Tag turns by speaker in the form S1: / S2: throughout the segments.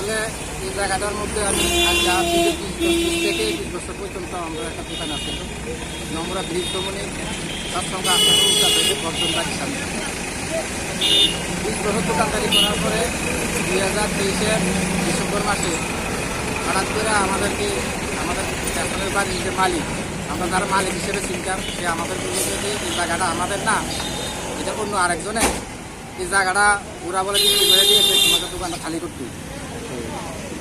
S1: আসলে এই জায়গাটার মধ্যে আমি থেকে বিশ বছর পর্যন্ত আমরা একটা দোকান আছে। নম্বরা ব্রিজ দমনে তার সঙ্গে উল্টা থেকে বর্তন বাড়ির সামনে। বিশ বছর দোকানদারি করার পরে দুই হাজার তেইশের ডিসেম্বর মাসে হঠাৎ করে আমাদেরকে আমাদের স্টেশনের বাড়ির যে মালিক, আমরা যারা মালিক হিসেবে চিনতাম। সে আমাদের বলেছে যে, এই জায়গাটা আমাদের না, এটা অন্য আরেকজনের। এই জায়গাটা ওরা বলে বিক্রি করে দিয়েছে তোমাদের দোকানটা খালি করতে।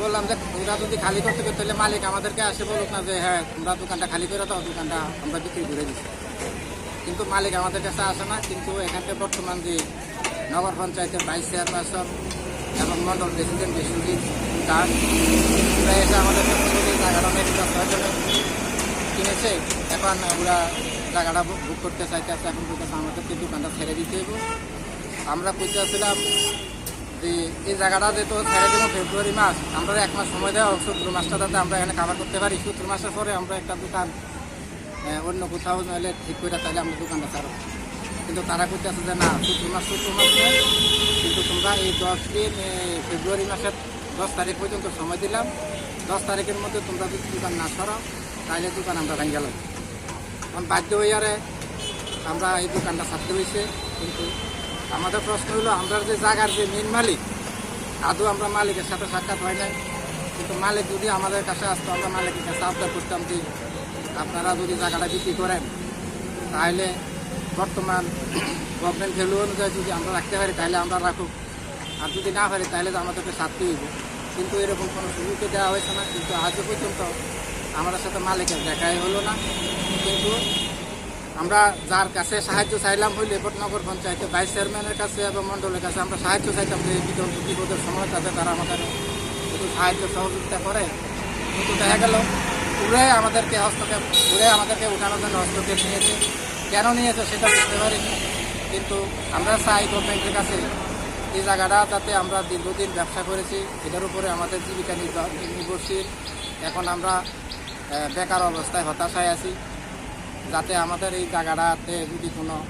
S1: বললাম যে ওরা যদি খালি করতে হবে তাহলে মালিক আমাদেরকে আসে বলুক না যে হ্যাঁ তোমরা দোকানটা খালি করে দাও, দোকানটা আমরা বিক্রি করে দিচ্ছি কিন্তু মালিক আমাদের কাছে আসে না, কিন্তু এখানটা বর্তমান যে নগর পঞ্চায়েতের ভাইস চেয়ারপারসন এবং মন্ডল প্রেসিডেন্ট বিশ্বজিৎ দাস এসে আমাদের জায়গাটা অনেক কিনেছে। এখন ওরা জায়গাটা বুক করতে চাইতেছে, এখন বলতেছে আমাদেরকে দোকানটা ছেড়ে দিতে আমরা বুঝতেছিলাম যে এই জায়গাটা যেহেতু ছেড়ে দেবো ফেব্রুয়ারি মাস। আমরা এক মাস সময় দেওয়া হোক সত্তর মাসটা যাতে আমরা এখানে কাভার করতে পারি। সত্তর মাসের পরে আমরা একটা দোকান অন্য কোথাও নাহলে ঠিক করে তাহলে আমরা দোকানটা ছাড়ো কিন্তু তারা করতেছে যে না সত্তর মাস সত্তর মাস কিন্তু তোমরা এই দশ দিন ফেব্রুয়ারি মাসের দশ তারিখ পর্যন্ত সময় দিলাম। দশ তারিখের মধ্যে তোমরা যদি দোকান না সরাও তাহলে দোকান আমরা ভেঙে গেলাম এখন বাধ্য আরে আমরা এই দোকানটা ছাড়তে হয়েছে কিন্তু আমাদের প্রশ্ন হলো আমরা যে জায়গার যে মেন মালিক, আদৌ আমরা মালিকের সাথে সাক্ষাৎ হয় নাই? কিন্তু মালিক যদি আমাদের কাছে আসতো, আমরা মালিকের কাছে আবদার করতাম যে, আপনারা যদি জায়গাটা বিক্রি করেন, তাহলে বর্তমান গভর্নমেন্ট ভ্যালু অনুযায়ী যদি আমরা রাখতে পারি, তাহলে আমরা রাখুক। আর যদি না পারি, তাহলে তো আমাদেরকে ছাড়তে হইব। কিন্তু এরকম কোনো সুযোগই দেওয়া হয়েছে না। কিন্তু আজও পর্যন্ত আমাদের সাথে মালিকের দেখাই হলো না। কিন্তু আমরা যার কাছে সাহায্য চাইলাম হইলে নগর পঞ্চায়েতে ভাইস চেয়ারম্যানের কাছে এবং মণ্ডলের কাছে আমরা সাহায্য চাইতাম যে বিপদ বিপদের সময় তাতে তারা আমাদের একটু সাহায্য সহযোগিতা করে। কিন্তু দেখা গেল। পুরাই আমাদেরকে হস্তক্ষেপ পুরাই আমাদেরকে উঠানোর জন্য হস্তক্ষেপ নিয়েছে। কেন নিয়েছে সেটা বুঝতে পারিনি। কিন্তু আমরা চাই গভর্নমেন্টের কাছে এই জায়গাটা যাতে আমরা দীর্ঘদিন ব্যবসা করেছি। এটার উপরে আমাদের জীবিকা নির্ভর- নির্ভরশীল। এখন আমরা বেকার অবস্থায় হতাশায় আছি। যাতে আমাদের এই জায়গাটাতে যদি কোনো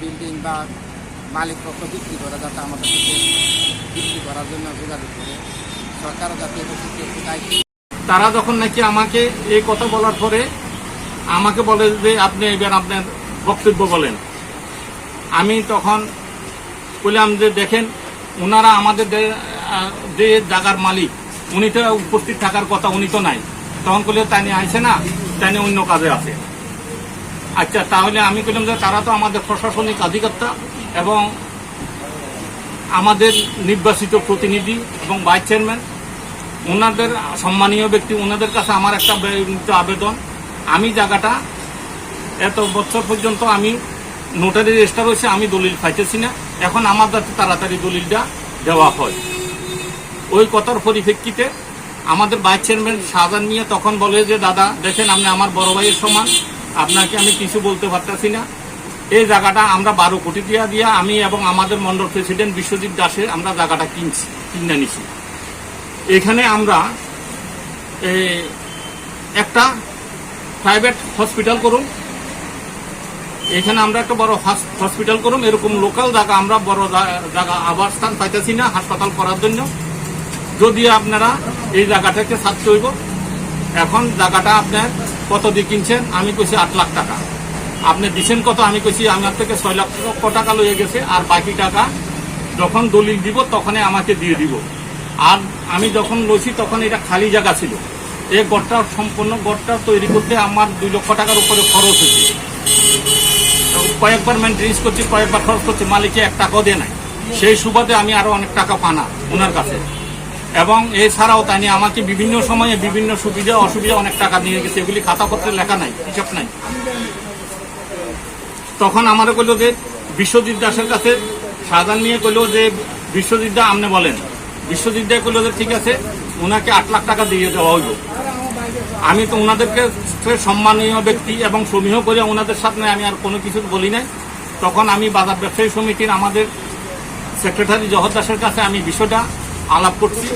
S1: বিল্ডিং বা মালিক পক্ষ বিক্রি করে, যাতে আমাদের বিক্রি করার জন্য যোগাযোগ করে, সরকারও যাতে
S2: তারা যখন নাকি আমাকে এই কথা বলার পরে আমাকে বলে যে আপনি এবার আপনার বক্তব্য বলেন, আমি তখন বললাম যে দেখেন, ওনারা আমাদের যে- জায়গার মালিক, উনি তো উপস্থিত থাকার কথা উনি তো নাই। তখন বললে তাই নিয়ে না তাই নিয়ে অন্য কাজে আছে। আচ্ছা তাহলে আমি বললাম যে তারা তো আমাদের প্রশাসনিক অধিকর্তা এবং আমাদের নির্বাচিত প্রতিনিধি এবং ভাইস চেয়ারম্যান। ওনাদের সম্মানীয় ব্যক্তি, ওনাদের কাছে আমার একটা আবেদন। আমি জায়গাটা এত বছর পর্যন্ত আমি নোটারি রেজিস্টার হয়েছে, আমি দলিল পাইতেছি না। এখন আমার যাতে তাড়াতাড়ি দলিলটা দেওয়া হয়। ওই কথার পরিপ্রেক্ষিতে আমাদের ভাইস চেয়ারম্যান শাহজাহান নিয়ে তখন বলে যে, দাদা, দেখেন আপনি আমার বড় ভাইয়ের সমান। আপনাকে আমি কিছু বলতে পারতেছি না। এই জায়গাটা আমরা বারো কোটি দিয়া দিয়া আমি এবং আমাদের মন্ডল প্রেসিডেন্ট বিশ্বজিৎ দাসের আমরা জায়গাটা কিনছি, কিনে নিছি। এখানে আমরা একটা প্রাইভেট হসপিটাল করুন। এখানে আমরা একটা বড় হাস- হসপিটাল করুন। এরকম লোকাল জায়গা আমরা বড় জায়গা আবার স্থান পাইতেছি না হাসপাতাল করার জন্য। যদি আপনারা এই জায়গাটাকে ছাড়তে হইব এখন জায়গাটা আপনার কত দিয়ে কিনছেন? আমি কইছি আট লাখ টাকা। আপনি দিচ্ছেন কত? আমি কইছি আমার থেকে ছয় লাখ লক্ষ টাকা লয়ে গেছে আর বাকি টাকা যখন দলিল দিব, তখনই আমাকে দিয়ে দিব। আর আমি যখন লইছি, তখন এটা খালি জায়গা ছিল। এই গড়টা সম্পূর্ণ গড়টা তৈরি করতে আমার দুই লক্ষ টাকার উপরে খরচ হয়েছে। কয়েকবার মেনটেন্স করছি, কয়েকবার খরচ করছি, মালিকে এক টাকাও দেয় নাই। সেই সুবাদে আমি আরও অনেক টাকা পানা ওনার কাছে। এবং এছাড়াও তাই আমাকে বিভিন্ন সময়ে বিভিন্ন সুবিধা, অসুবিধা, অনেক টাকা নিয়ে গেছে। এগুলি খাতাপত্রে লেখা নাই, হিসাব নাই। তখন আমারও কইলো যে, বিশ্বজিৎ দাসের কাছে সাজান নিয়ে কইলো যে, বিশ্বজিৎ দা আপনি বলেন। বিশ্বজিৎ দা কইলো যে, ঠিক আছে ওনাকে আট লাখ টাকা দিয়ে দেওয়া হইব আমি তো ওনাদেরকে সম্মানীয় ব্যক্তি এবং সমীহ করে ওনাদের সাথে আমি আর কোনো কিছু বলি নাই। তখন আমি বাজার ব্যবসায়ী সমিতির আমাদের সেক্রেটারি জহর দাসের কাছে আমি বিষয়টা আলাপ করছি।